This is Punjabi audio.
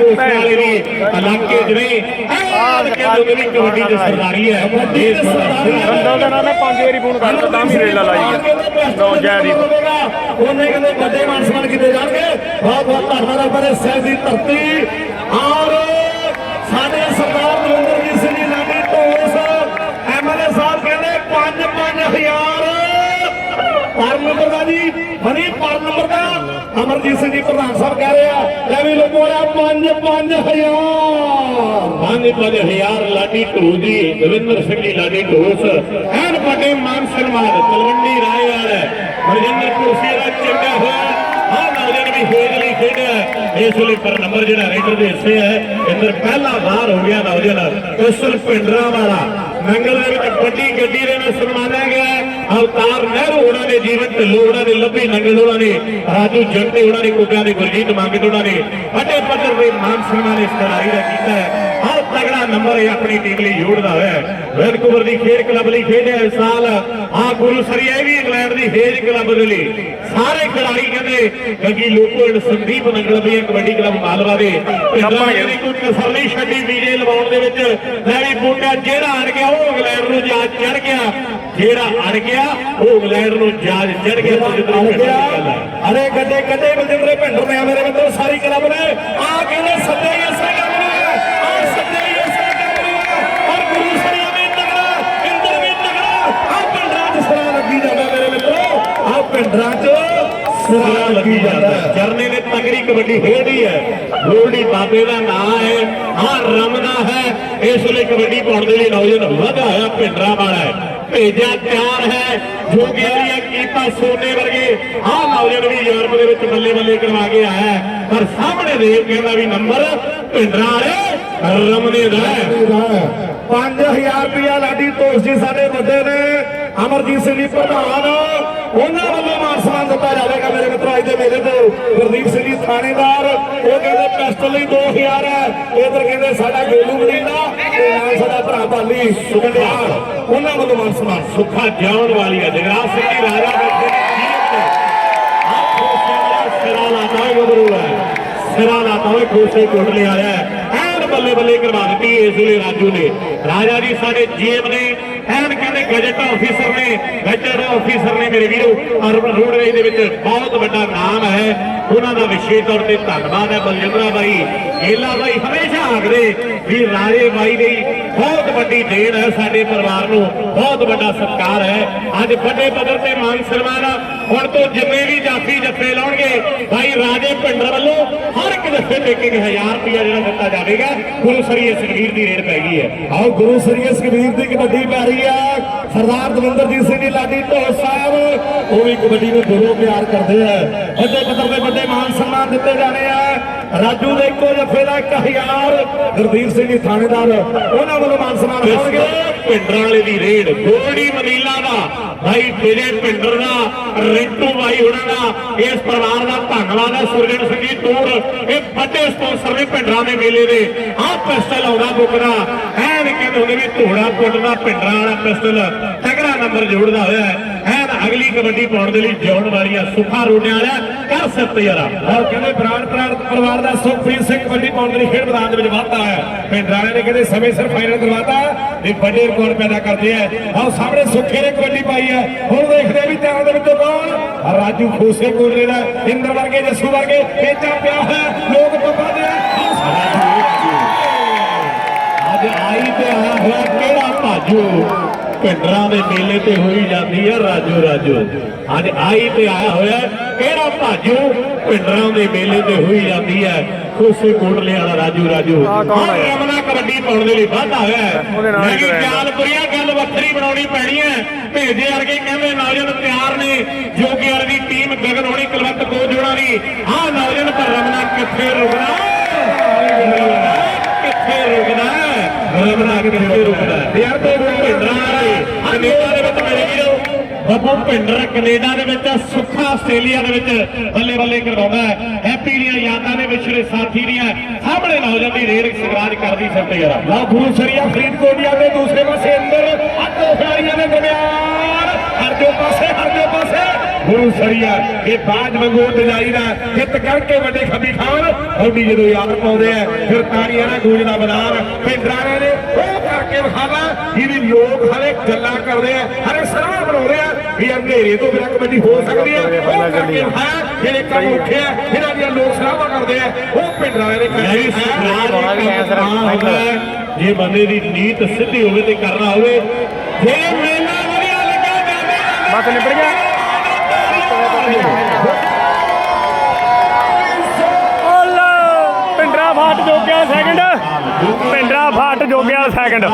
ਵਾਲੇ ਦੀ ਇਲਾਕੇ ਜਿਹੜੇ ਆਹ ਕਹਿੰਦੇ ਉਹਦੇ ਕਬੱਡੀ ਦੇ ਸਰਦਾਰੀ ਹੈ। ਇਹ ਸਰਦਾਰੀ ਦਾ ਨਾਮ ਹੈ ਪੰਜ ਵਾਰੀ ਫੋਨ ਕਰਦਾ ਤਾਂ ਵੀ ਰੇਲਾ ਲਾਈ ਹੈ ਨੌ ਜੈ ਦੀ ਉਹਨੇ ਕਹਿੰਦੇ ਵੱਡੇ ਮਾਨ ਸਨਮਾਨ ਕੀਤੇ ਜਾਣਗੇ। ਬਹੁਤ ਬਹੁਤ ਧੰਨਵਾਦ ਆਪਣੇ ਸਹਿਬ ਦੀ ਧਰਤੀ। ਔਰ ਸਾਡੇ ਸਰਦਾਰ ਨਰਿੰਦਰ ਸਿੰਘ ਜੀ ਲਾਡੀ ਢੋਸ ਐਮਐਲਏ ਸਾਹਿਬ ਕਹਿੰਦੇ 5 5000 ਪਰ ਨੰਬਰ ਦਾ ਜੀ ਬਣੀ ਪਰ ਨੰਬਰ ਦਾ ਅਮਰਜੀਤ ਸਿੰਘ ਜੀ ਪ੍ਰਧਾਨ ਸਾਹਿਬ ਕਹਿ ਲੈ ਵੀ ਲੋਕੋ 5 5000 ਲਾਡੀ ਢੋਸ ਜੀ ਸਿੰਘ ਜੀ ਲਾਡੀ ਢੋਸ ਐਨ ਵੱਡੇ ਮਾਨ ਸਨਮਾਨ, ਤਲਵੰਡੀ ਰਾਏ ਵਾਲਾ ਮਨਜਿੰਦਰ ਕੁਰਸੀ ਦਾ ਚੰਗਾ ਹੋਇਆ। ਹਾਂ ਨੌਜਵਾਨ ਵੀ ਖੇਡ ਲਈ ਖੇਡਿਆ ਇਸ ਵੇਲੇ ਪਰ ਨੰਬਰ ਜਿਹੜਾ ਰੇਡਰ ਦੇ ਹਿੱਸੇ ਹੈ ਇੰਦਰ ਪਹਿਲਾ ਬਾਹਰ ਹੋ ਗਿਆ ਨੌਜਵਾਨ। ਕਸਲ ਪਿੰਡਰਾ ਵਾਲਾ ਨੰਗਲ ਦੇ ਵਿੱਚ ਵੱਡੀ ਗੱਡੀ ਦੇ ਨਾਲ ਸਨਮਾਨਿਆ ਗਿਆ ਅਵਤਾਰ ਨਹਿਰੂ ਉਹਨਾਂ ਦੇ ਜੀਵਨ ਢਿੱਲੋਂ ਉਹਨਾਂ ਨੇ ਲੱਭੀ ਨੰਗਲ ਉਹਨਾਂ ਨੇ ਰਾਜੂ ਜੰਟੇ ਉਹਨਾਂ ਨੇ ਕੁੱਗਾਂ ਦੇ ਗੁਰਜੀਤ ਮੰਗਤ ਉਹਨਾਂ ਨੇ ਵੱਡੇ ਪੱਧਰ ਦੇ ਮਾਨ ਸਨਮਾਨ ਇਸ ਖਿਡਾਰੀ ਦਾ ਕੀਤਾ ਹੈ। ਨੰਬਰ ਇਹ ਆਪਣੀ ਟੀਮ ਲਈ ਜੋੜਦਾ ਹੋਇਆ ਹੈ। ਵੈਨਕੂਵਰ ਦੀ ਖੇਡ ਕਲੱਬ ਲਈ ਖੇਡਿਆ ਇਸ ਸਾਲ। ਆ ਗੁਰੂ ਸਰੀਆ ਇਹ ਵੀ ਇੰਗਲੈਂਡ ਦੀ ਖੇਡ ਕਲੱਬ ਦੇ ਲਈ। ਸਾਰੇ ਖਿਡਾਰੀ ਕਹਿੰਦੇ ਗੱਗੀ ਲੋਕੋ ਸੰਦੀਪ ਨੰਗਲ ਵੀ ਕਬੱਡੀ ਕਲੱਬ ਮਾਲਵਾ ਦੇ। ਪਿੰਡਾਂ ਨੇ ਕੋਈ ਕਸਰ ਨਹੀਂ ਛੱਡੀ ਵੀਜੇ ਲਵਾਉਣ ਦੇ ਵਿੱਚ ਲੈ ਵੀ ਬੂਟਾ ਜਿਹੜਾ ਅੜ ਗਿਆ ਉਹ ਇੰਗਲੈਂਡ ਨੂੰ ਜਾ ਚੜ ਗਿਆ। ਜਿਹੜਾ ਅੜ ਗਿਆ ਉਹ ਇੰਗਲੈਂਡ ਨੂੰ ਜਾਜ ਚੜ ਗਿਆ। ਅਰੇ ਗੱਡੇ ਗੱਡੇ ਬਲਜਿੰਦਰੇ ਭਿੰਡਰ ਨੇ ਮੇਰੇ ਬੰਦੇ ਸਾਰੀ ਕਲੱਬ ਨੇ। ਆ ਕਹਿੰਦੇ ਸੱਦੇ ਹੀ ਇਸੇ ਕੰਮ ਨੂੰ ਹੈ ਆ ਸੱਦੇ ਹੀ ਇਸੇ ਕੰਮ ਨੂੰ ਹੈ ਔਰ ਗੁਰੂ ਸਰੀਆ ਵੀ ਤਗੜਾ ਇੰਦਰ ਵੀ ਤਗੜਾ ਆ ਭਿੰਡਰਾਂ 'ਚ ਸਰਾ ਲੱਗੀ ਜਾਂਦਾ ਮੇਰੇ ਮਿੱਤਰੋ ਆ ਭਿੰਡਰਾਂ 'ਚ ਸਰਾ ਲੱਗੀ ਜਾਂਦਾ ਚਰਨੇ ਨੇ ਤਗੜੀ ਕਬੱਡੀ ਹੈ। ਗੋਲਡੀ ਬਾਬੇ ਦਾ ਨਾਂ ਹੈ ਆ ਰਮਦਾ ਹੈ। ਇਸ ਵੇਲੇ ਕਬੱਡੀ ਪਾਉਣ ਦੇ ਲਈ ਨੌਜਵਾਨ ਵਧਾ ਹੋਇਆ ਵਾਲਾ ਹੈ। ਭੇਜਿਆ ਤਿਆਰ ਹੈ, ਜੋ ਕਿ ਕੀਤਾ ਸੋਨੇ ਵਰਗੇ, ਆਹ ਨੌਜਵਾਨ ਵੀ ਯੂਰਪ ਦੇ ਵਿੱਚ ਬੱਲੇ ਬੱਲੇ ਕਰਵਾ ਕੇ ਆਇਆ ਪਰ ਸਾਹਮਣੇ ਦੇਵ ਕਹਿੰਦਾ ਵੀ ਨੰਬਰ ਭਿੰਡਰਾਂ ਵਾਲੇ ਰਮਨੇ ਦਾ ਹੈ। 5000 ਰੁਪਇਆ ਲਾਡੀ ਤੋਸ ਜੀ ਸਾਡੇ ਵੱਡੇ ਨੇ। ਅਮਰਜੀਤ ਸਿੰਘ ਜੀ, ਪ੍ਰਧਾਨ। ਉਹਨਾਂ ਵੱਲੋਂ ਮਾਨ ਸਨਮਾਨ ਦਿੱਤਾ ਜਾਵੇਗਾ ਮੇਰੇ ਮਿੱਤਰੋ, ਅੱਜ ਦੇ ਮੇਲੇ ਤੇ ਗੁਰਦੀਪ ਸਿੰਘ ਜੀ ਥਾਣੇਦਾਰ, ਉਹ ਕਹਿੰਦੇ ਪਿਸਟਲ ਲਈ 2000 ਹੈ। ਇਧਰ ਕਹਿੰਦੇ ਸਾਡਾ ਗੋਲੂ ਮਦੀਨਾ ਤੇ ਨਾਲ ਸਾਡਾ ਭਰਾ ਭਾਲੀ ਸੁਖਨਿਆਰ ਉਹਨਾਂ ਵੱਲੋਂ ਮਾਨ ਸਨਮਾਨ ਸੁੱਖਾ ਜਾਉਣ ਵਾਲੀ ਹੈ। ਜਗਰਾਜ ਸਿੰਘ ਜੀ ਰਾਜਾ ਬੈਠੇ ਨੇ ਜੀਤ ਤੇ। ਖੋਸੇ ਵਾਲਾ ਸਿਰਾ ਸਿਰਾ ਲਾਤਾ ਹੋਏ ਖੋਸੇ ਕੋਟ ਲਿਆ ਐਨ ਬੱਲੇ ਬੱਲੇ ਕਰਵਾ ਦਿੱਤੀ ਇਸ ਵੇਲੇ ਰਾਜੂ ਨੇ। ਰਾਜਾ ਜੀ, ਸਾਡੇ ਜੀਐਮ ਨੇ ਐਨ ਗਜਟ ਆਫੀਸਰ ਨੇ ਗਜਟ ਆਫੀਸਰ ਨੇ ਮੇਰੇ ਵੀਰੋ ਅਰਬਨ ਰੋਡਵੇਜ ਦੇ ਵਿੱਚ ਬਹੁਤ ਵੱਡਾ ਨਾਮ ਹੈ। ਉਹਨਾਂ ਦਾ ਵਿਸ਼ੇਸ਼ ਤੌਰ ਤੇ ਧੰਨਵਾਦ ਹੈ ਬਲਜਿੰਦਰਾ ਬਾਈ। ਗੇਲਾ ਬਾਈ ਹਮੇਸ਼ਾ ਆਖਦੇ ਵੀ ਰਾਜੇ ਬਾਈ ਦੀ ਬਹੁਤ ਵੱਡੀ ਦੇਣ ਹੈ ਸਾਡੇ ਪਰਿਵਾਰ ਨੂੰ, ਬਹੁਤ ਵੱਡਾ ਸਤਿਕਾਰ ਹੈ। ਅੱਜ ਵੱਡੇ ਪੱਧਰ ਤੇ ਮਾਨ ਸਨਮਾਨ ਹੁਣ ਤੋਂ ਜਿੰਨੇ ਵੀ ਜਾਫੀ ਜੱਫੇ ਲਾਉਣਗੇ ਭਾਈ ਰਾਜੇ ਭਿੰਡਰ ਵੱਲੋਂ ਹਰ ਇੱਕ ਜੱਫੇ ਤੇ 1000 ਰੁਪਇਆ ਜਿਹੜਾ ਦਿੱਤਾ ਜਾਵੇਗਾ। ਗੁਰੂ ਸਰੀਏ ਸੁਖਵੀਰ ਦੀ ਰੇਡ ਪੈ ਗਈ ਹੈ। ਆਓ ਗੁਰੂ ਸਰੀਏ ਸੁਖਵੀਰ ਦੀ ਕਬੱਡੀ ਪੈ ਰਹੀ ਹੈ ਸਰਦਾਰ ਦਵਿੰਦਰਜੀਤ ਸਿੰਘ ਲਾਡੀ ਢੋਸ ਸਾਹਿਬ ਉਹ ਵੀ ਕਬੱਡੀ ਨੂੰ ਦਿਲੋਂ ਪਿਆਰ ਕਰਦੇ ਆ। ਵੱਡੇ ਪੱਧਰ ਦੇ ਵੱਡੇ ਮਾਨ ਸਨਮਾਨ ਦਿੱਤੇ ਜਾਣੇ ਆ। ਰਾਜੂ ਦੇ ਇੱਕੋ ਜੱਫੇ ਦਾ 1000 ਗੁਰਦੀਪ ਸਿੰਘ ਥਾਣੇਦਾਰ ਉਹਨਾਂ ਵੱਲੋਂ ਮਾਨ ਸਨਮਾਨ ਹੋਣਗੇ। ਪਿੰਡਰਾਂ ਵਾਲੇ ਦੀ ਰੇਡ ਗੋਲਡੀ ਮਨੀਲਾ ਦਾ ਭਾਈ ਤੇਰੇ ਪਿੰਡਰ ਦਾ ਰਿੰਟੂ ਬਾਈ ਉਹਨਾਂ ਦਾ ਇਸ ਪਰਿਵਾਰ ਦਾ ਧੰਨਵਾਦ ਹੈ। ਸੁਰਜਣ ਸਿੰਘ ਜੀ ਟੂਰ ਇਹ ਵੱਡੇ ਸਪਾਂਸਰ ਨੇ ਪਿੰਡਰਾਂ ਦੇ ਮੇਲੇ ਦੇ। ਆਹ ਪਿਸਟਲ ਆਉਂਦਾ ਬੁੱਕਦਾ ਐਨ ਕਹਿੰਦੇ ਹੁੰਦੇ ਵੀ ਧੋੜਾ ਪੁੱਟਦਾ ਪਿੰਡਰਾਂ ਵਾਲਾ ਪਿਸਟਲ ਤਗੜਾ ਨੰਬਰ ਜੋੜਦਾ ਹੋਇਆ ਹੈ। ਐਨ ਅਗਲੀ ਕਬੱਡੀ ਪਾਉਣ ਦੇ ਲਈ ਜਿਉਣ ਵਾਲੀਆਂ ਸੁਖਾ ਰੋਡਿਆਂ ਵਾਲਾ ਕਰ ਸਤ ਯਾਰਾ। ਔਰ ਕਹਿੰਦੇ ਪ੍ਰਾਣ ਪ੍ਰਾਣ ਪਰਿਵਾਰ ਦਾ ਸੁਖਪ੍ਰੀਤ ਸਿੰਘ ਕਬੱਡੀ ਪਾਉਣ ਦੇ ਲਈ ਖੇਡ ਮੈਦਾਨ ਦੇ ਵਿੱਚ ਵਾਧਾ ਹੈ। ਪਿੰਡਰਾਂ ਵਾਲੇ ਨੇ ਕਹਿੰਦੇ ਸਮੇਂ ਸਿਰ ਫਾਈਨਲ ਕਰਵਾਤਾ ਇਹ ਵੱਡੇ ਰਿਕਾਰਡ ਪੈਦਾ ਕਰਦੇ ਆ ਆਹ ਸਾਹਮਣੇ ਸੁੱਖੇ ਨੇ ਕਬੱਡੀ ਪਾਈ ਹੈ। ਹੁਣ ਦੇਖਦੇ ਆ ਵੀ ਧਿਆਨ ਦੇ ਵਿੱਚੋਂ ਕੌਣ? ਰਾਜੂ ਖੋਸੇ ਕੋਲੇ ਦਾ ਇੰਦਰ ਵਰਗੇ, ਜੱਸੂ ਵਰਗੇ ਪੇਚਾ ਪਿਆ ਹੈ। ਲੋਕ ਪੱਪਾ ਦੇ ਅੱਜ ਆਈ ਤੇ ਆਇਆ ਹੋਇਆ ਭਾਜੂ ਪਿੰਡਰਾਂ ਦੇ ਮੇਲੇ ਤੇ ਹੋਈ ਜਾਂਦੀ ਹੈ ਰਾਜੂ ਰਾਜੂ। ਅੱਜ ਆਈ ਤੇ ਆਇਆ ਹੋਇਆ ਕਿਹੜਾ ਭਾਜੂ? ਪਿੰਡਰਾਂ ਦੇ ਮੇਲੇ ਤੇ ਹੋਈ ਜਾਂਦੀ ਹੈ। ਖੋਸੇ ਕੋਟਲੇ ਵਾਲਾ ਰਾਜੂ ਰਾਜੂ? ਰਮਨਾ ਕਬੱਡੀ ਪਾਉਣ ਦੇ ਲਈ ਵਾਧਾ ਹੋਇਆ ਹੈ। ਉਹਦੇ ਨਾਲ ਹੀ ਮੈਂ ਕਿਹਾ ਕਰਾਇਆ। ਜਾਲਪੁਰੀਆ ਗੱਲ ਵੱਖਰੀ ਬਣਾਉਣੀ ਪੈਣੀ ਹੈ। ਭੇਜੇ ਵਰਗੇ ਕਹਿੰਦੇ ਨੌਜਵਾਨ ਤਿਆਰ ਨੇ। ਜੋਗੀ ਵਾਲੀ ਦੀ ਟੀਮ ਗਗਨ ਹੋਣੀ ਕਲਵੱਤ ਕੋ ਜੋੜਾ ਦੀ। ਆਹ ਨੌਜਵਾਨ ਪਰ ਰਮਨਾ ਕਿੱਥੇ ਰੁਕਣਾ? ਰਮਨਾ ਕਿੱਥੇ ਰੁਕਣਾ ਯਾਰ ਤੇ ਭਿੰਡਰਾਂ ਕੈਨੇਡਾ ਦੇ ਵਿੱਚ ਮੇਰੇ ਵੀਰੋ ਬੱਬੂ, ਭਿੰਡਰ ਕੈਨੇਡਾ ਦੇ ਵਿੱਚ, ਸੁੱਖਾ ਆਸਟ੍ਰੇਲੀਆ ਦੇ ਵਿੱਚ ਬੱਲੇ ਬੱਲੇ ਕਰਵਾਉਂਦਾ ਹੈ। ਹੈਪੀ ਦੀਆਂ ਯਾਦਾਂ ਦੇ ਵਿਛੜੇ ਸਾਥੀ ਦੀਆਂ ਸਾਹਮਣੇ ਨੌਜਵਾਨ ਦੀ ਰੇਡ ਸਗਰਾਜ ਕਰਦੀ ਸਭ ਯਾਰ। ਲਾ ਗੁਰੂ ਸਰੀਆ ਫਰੀਦਕੋਟੀਆ ਦੇ ਦੂਸਰੇ ਪਾਸੇ ਅੰਦਰ ਅੱਧੋ ਖਿਡਾਰੀਆਂ ਦੇ ਦਰਮਿਆਨ। ਹਰ ਪਾਸੇ ਹਰ ਪਾਸੇ। ਗੁਰੂ ਸਰੀਆ, ਇਹ ਬਾਜ ਵਾਂਗੂ ਦਜਾਈ ਦਾ ਜਿੱਤ ਕਰਕੇ ਵੱਡੇ ਖੱਬੀ ਖਾਨ। ਥੋੜੀ ਜਦੋਂ ਯਾਦ ਪਾਉਂਦੇ ਆ, ਫਿਰ ਤਾੜੀਆਂ ਨਾਲ ਗੂੰਜਦਾ ਮੈਦਾਨ। ਪਿੰਡਰਾਣੇ ਨੇ ਕਰਕੇ ਵਿਖਾਵਾ ਜਿਹਦੀ ਲੋਕ ਹਲੇ ਗੱਲਾਂ ਕਰਦੇ ਆ ਹਰੇ ਸਲਾਹ ਬਣਾਉਂਦੇ ਆ ਵੀ ਅੰਧੇਰੇ ਤੋਂ ਬਿਨਾਂ ਕਬੱਡੀ ਹੋ ਸਕਦੀ ਹੈ ਉਹ ਕਰਕੇ ਵਿਖਾਇਆ ਜਿਹੜੇ ਕੰਮ ਉੱਠੇ ਆ ਇਹਨਾਂ ਦੀਆਂ ਲੋਕ ਸਲਾਹਾਂ ਕਰਦੇ ਆ ਉਹ ਪਿੰਡਰਾਣੇ ਨੇ ਕਰਕੇ ਵਿਖਾਇਆ ਜੇ। ਬੰਦੇ ਦੀ ਨੀਤ ਸਿੱਧੀ ਹੋਵੇ ਤੇ ਕਰਨਾ ਹੋਵੇ ਜੇ ਮੇਲਾ ਵਧੀਆ ਲੱਗਾ ਜਾਵੇ ਬਸ ਨਿਬੜ ਗਿਆ। ਪਿੰਡਰਾ ਫਾਟ ਜੋਗਿਆ ਸੈਕਿੰਡ ਪਿੰਡਰਾ ਜੋਗਿਆ ਸੈਕਿੰਡ